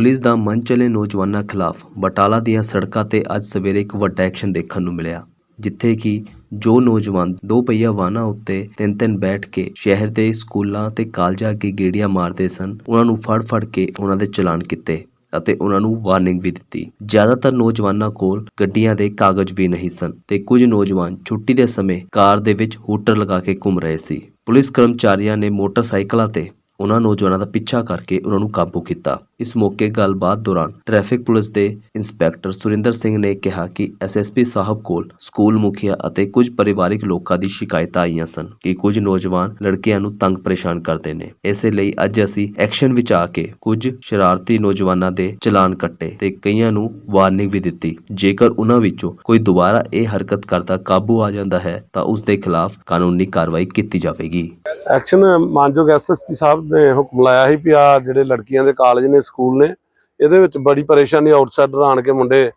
Police ਦਾ ਮਨ ਚਲੇ ਨੌਜਵਾਨਾਂ ਖਿਲਾਫ ਬਟਾਲਾ ਦੀਆਂ ਸੜਕਾਂ ਤੇ ਅੱਜ ਸਵੇਰੇ ਇੱਕ ਵੱਡਾ ਐਕਸ਼ਨ ਦੇਖਣ ਨੂੰ ਮਿਲਿਆ, ਜਿੱਥੇ ਕਿ ਜੋ ਨੌਜਵਾਨ ਦੋ ਪਹੀਆ ਵਾਹਨਾਂ ਉੱਤੇ ਤਿੰਨ ਤਿੰਨ ਬੈਠ ਕੇ ਸ਼ਹਿਰ ਦੇ ਸਕੂਲਾਂ ਤੇ ਕਾਲਜਾਂ ਅੱਗੇ ਗੇੜੀਆਂ ਮਾਰਦੇ ਸਨ, ਉਹਨਾਂ ਨੂੰ ਫੜ ਫੜ ਕੇ ਉਹਨਾਂ ਦੇ ਚਲਾਨ ਕੀਤੇ ਅਤੇ ਉਹਨਾਂ ਨੂੰ ਵਾਰਨਿੰਗ ਵੀ ਦਿੱਤੀ। ਜ਼ਿਆਦਾਤਰ ਨੌਜਵਾਨਾਂ ਕੋਲ ਗੱਡੀਆਂ ਦੇ ਕਾਗਜ਼ ਵੀ ਨਹੀਂ ਸਨ ਤੇ ਕੁਝ ਨੌਜਵਾਨ ਛੁੱਟੀ ਦੇ ਸਮੇਂ ਕਾਰ ਦੇ ਵਿੱਚ ਹੂਟਰ ਲਗਾ ਕੇ ਘੁੰਮ ਰਹੇ ਸੀ। ਪੁਲਿਸ ਕਰਮਚਾਰੀਆਂ ਨੇ ਮੋਟਰਸਾਈਕਲਾਂ ਤੇ ਉਹਨਾਂ ਨੌਜਵਾਨਾਂ ਦਾ ਪਿੱਛਾ ਕਰਕੇ ਉਹਨਾਂ ਨੂੰ ਕਾਬੂ ਕੀਤਾ। ਇਸ ਮੌਕੇ ਗੱਲਬਾਤ ਦੌਰਾਨ ਟ੍ਰੈਫਿਕ ਪੁਲਿਸ ਦੇ ਇੰਸਪੈਕਟਰ ਸੁਰਿੰਦਰ ਸਿੰਘ ਨੇ ਕਿਹਾ ਕਿ ਐਸਐਸਪੀ ਸਾਹਿਬ ਕੋਲ ਸਕੂਲ ਮੁਖੀਆ ਅਤੇ ਕੁਝ ਪਰਿਵਾਰਿਕ ਲੋਕਾਂ ਦੀ ਸ਼ਿਕਾਇਤਾਂ ਆਈਆਂ ਸਨ ਕਿ ਕੁਝ ਨੌਜਵਾਨ ਲੜਕੀਆਂ ਨੂੰ ਤੰਗ ਪਰੇਸ਼ਾਨ ਕਰਦੇ ਨੇ। ਇਸੇ ਲਈ ਅੱਜ ਅਸੀਂ ਐਕਸ਼ਨ ਵਿੱਚ ਆ ਕੇ ਕੁਝ ਸ਼ਰਾਰਤੀ ਨੌਜਵਾਨਾਂ ਦੇ ਚਲਾਨ ਕੱਟੇ ਤੇ ਕਈਆਂ ਨੂੰ ਵਾਰਨਿੰਗ ਵੀ ਦਿੱਤੀ। ਜੇਕਰ ਉਹਨਾਂ ਵਿੱਚੋਂ ਕੋਈ ਦੁਬਾਰਾ ਇਹ ਹਰਕਤ ਕਰਦਾ ਕਾਬੂ ਆ ਜਾਂਦਾ ਹੈ ਤਾਂ ਉਸ ਦੇ ਖਿਲਾਫ ਕਾਨੂੰਨੀ ਕਾਰਵਾਈ ਕੀਤੀ ਜਾਵੇਗੀ। ਐਕਸ਼ਨ ਮਾਨਯੋਗ ਐਸਐਸਪੀ ਸਾਹਿਬ ਨੇ ਹੁਕਮ ਲਾਇਆ ਸੀ ਵੀ ਆ ਜਿਹੜੇ ਲੜਕੀਆਂ ਦੇ ਕਾਲਜ ਨੇ, ਸਕੂਲ ਨੇ, ਇਹਦੇ ਵਿੱਚ ਬੜੀ ਪਰੇਸ਼ਾਨੀ ਆਊਟਸਾਈਡਰ ਆਣ ਕੇ ਮੁੰਡੇ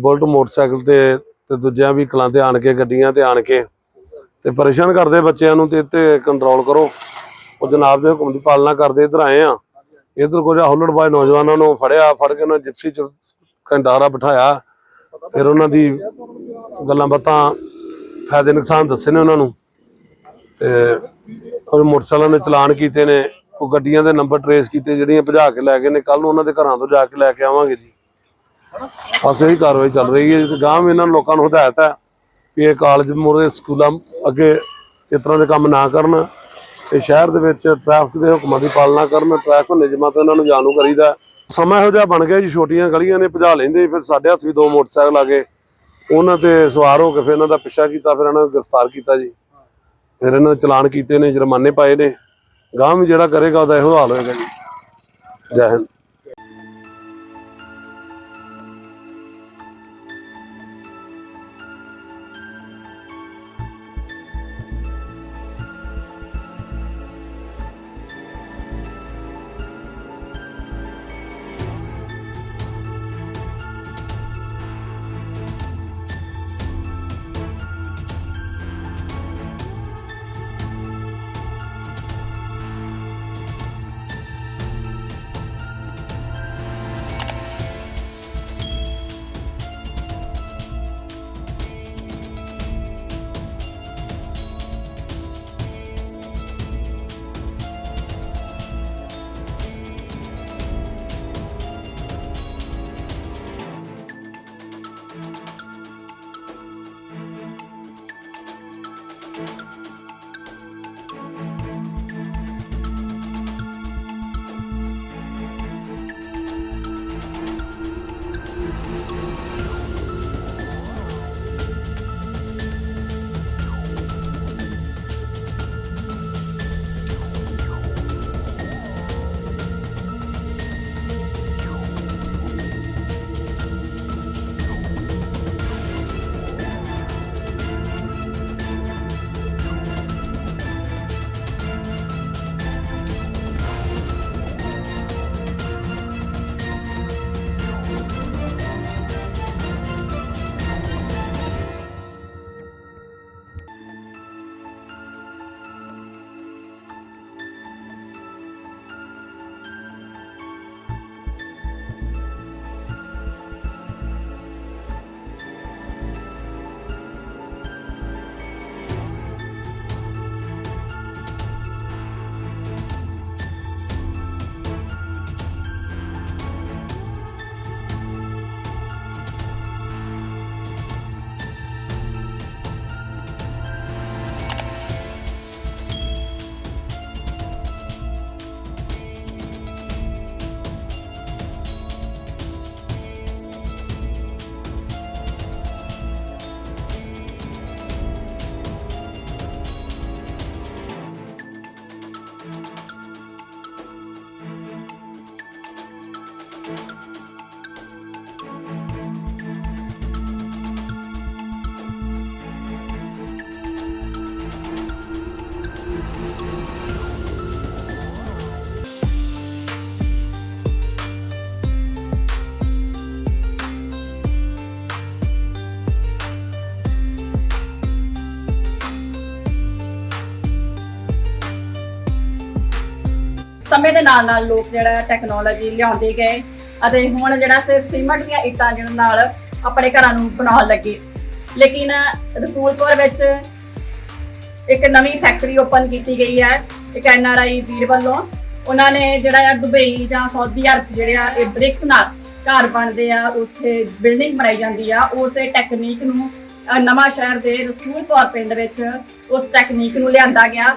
ਬੁਲਟ ਮੋਟਰਸਾਈਕਲ ਤੇ ਤੇ ਦੂਜਿਆਂ ਵੀ ਕਲਾਂ ਤੇ ਆਣ ਕੇ, ਗੱਡੀਆਂ ਤੇ ਆਣ ਕੇ ਤੇ ਪਰੇਸ਼ਾਨ ਕਰਦੇ ਬੱਚਿਆਂ ਨੂੰ ਤੇ ਇੱਥੇ ਕੰਟਰੋਲ ਕਰੋ। ਉਹ ਜਨਾਬ ਦੇ ਹੁਕਮ ਦੀ ਪਾਲਣਾ ਕਰਦੇ, ਇੱਧਰ ਆਏ ਆ। ਇੱਧਰ ਕੁਝ ਹੁੱਲੜਬਾਜ਼ ਨੌਜਵਾਨਾਂ ਨੂੰ ਫੜਿਆ, ਫੜ ਕੇ ਉਹਨਾਂ ਜਿਪਸੀ ਚ ਕੰਡਾਰਾ ਬਿਠਾਇਆ। ਫਿਰ ਉਹਨਾਂ ਦੀ ਗੱਲਾਂ ਬਾਤਾਂ, ਫਾਇਦੇ ਨੁਕਸਾਨ ਦੱਸੇ ਨੇ ਉਹਨਾਂ ਨੂੰ। ਤੇ ਉਹ ਮੋਟਰਸਾਈਕਲਾਂ ਦੇ ਚਲਾਨ ਕੀਤੇ ਨੇ, ਉਹ ਗੱਡੀਆਂ ਦੇ ਨੰਬਰ ਟਰੇਸ ਕੀਤੇ, ਜਿਹੜੀਆਂ ਭਜਾ ਕੇ ਲੈ ਗਏ ਨੇ ਕੱਲ ਨੂੰ ਉਹਨਾਂ ਦੇ ਘਰਾਂ ਤੋਂ ਜਾ ਕੇ ਲੈ ਕੇ ਆਵਾਂਗੇ ਜੀ। ਬਸ ਇਹੀ ਕਾਰਵਾਈ ਚੱਲ ਰਹੀ ਹੈ, ਤੇ ਗਾਂਵ ਇਹਨਾਂ ਲੋਕਾਂ ਨੂੰ ਹਦਾਇਤ ਹੈ ਵੀ ਇਹ ਕਾਲਜ ਮੋਰੇ ਸਕੂਲਾਂ ਅੱਗੇ ਇਸ ਤਰ੍ਹਾਂ ਦੇ ਕੰਮ ਨਾ ਕਰਨ ਤੇ ਸ਼ਹਿਰ ਦੇ ਵਿੱਚ ਟ੍ਰੈਫਿਕ ਦੇ ਹੁਕਮਾਂ ਦੀ ਪਾਲਣਾ ਕਰਨ ਟ੍ਰੈਫਿਕ ਨਿਯਮਾਂ ਤੋਂ ਇਹਨਾਂ ਨੂੰ ਜਾਣੂ ਕਰੀਦਾ ਸਮਾਂ ਇਹੋ ਜਿਹਾ ਬਣ ਗਿਆ ਜੀ, ਛੋਟੀਆਂ ਗਲੀਆਂ ਨੇ, ਭਜਾ ਲੈਂਦੇ ਫਿਰ ਸਾਡੇ ਹੱਥ ਵੀ ਦੋ ਮੋਟਰਸਾਈਕਲ ਆ ਗਏ। ਉਹਨਾਂ ਤੇ ਸਵਾਰ ਹੋ ਕੇ ਫਿਰ ਇਹਨਾਂ ਦਾ ਪਿੱਛਾ ਕੀਤਾ, ਫਿਰ ਇਹਨਾਂ ਨੂੰ ਗ੍ਰਿਫਤਾਰ ਕੀਤਾ ਜੀ। ਫਿਰ ਇਹਨਾਂ ਦੇ ਚਲਾਨ ਕੀਤੇ ਨੇ, ਜੁਰਮਾਨੇ ਪਾਏ ਨੇ। ਗਾਂਹ ਵੀ ਜਿਹੜਾ ਕਰੇਗਾ, ਉਹਦਾ ਇਹੋ ਹਾਲ ਹੋਏਗਾ ਜੀ। ਜੈ ਹਿੰਦ। ਸਮੇਂ ਦੇ ਨਾਲ ਨਾਲ ਲੋਕ ਜਿਹੜਾ ਟੈਕਨੋਲੋਜੀ ਲਿਆਉਂਦੇ ਗਏ। ਅਤੇ ਹੁਣ ਜਿਹੜਾ ਸਿਰਫ ਸੀਮੈਂਟ ਦੀਆਂ ਇੱਟਾਂ ਜਿਹਨਾਂ ਨਾਲ ਆਪਣੇ ਘਰਾਂ ਨੂੰ ਬਣਾਉਣ ਲੱਗੇ। ਲੇਕਿਨ ਰਸੂਲਪੁਰ ਵਿੱਚ ਇੱਕ ਨਵੀਂ ਫੈਕਟਰੀ ਓਪਨ ਕੀਤੀ ਗਈ ਹੈ ਇੱਕ ਐਨਆਰਆਈ ਵੀਰ ਵੱਲੋਂ। ਉਹਨਾਂ ਨੇ ਜਿਹੜਾ ਆ ਦੁਬਈ ਜਾਂ ਸਾਊਦੀ ਅਰਬ ਜਿਹੜੇ ਆ ਇਹ ਬ੍ਰਿਕਸ ਨਾਲ ਘਰ ਬਣਦੇ ਆ ਉੱਥੇ ਬਿਲਡਿੰਗ ਬਣਾਈ ਜਾਂਦੀ ਆ। ਉਸੇ ਟੈਕਨੀਕ ਨੂੰ ਅ, ਨਵਾਂ ਸ਼ਹਿਰ ਦੇ ਰਸੂਲਪੁਰ ਪਿੰਡ ਵਿੱਚ ਉਸ ਟੈਕਨੀਕ ਨੂੰ ਲਿਆਂਦਾ ਗਿਆ।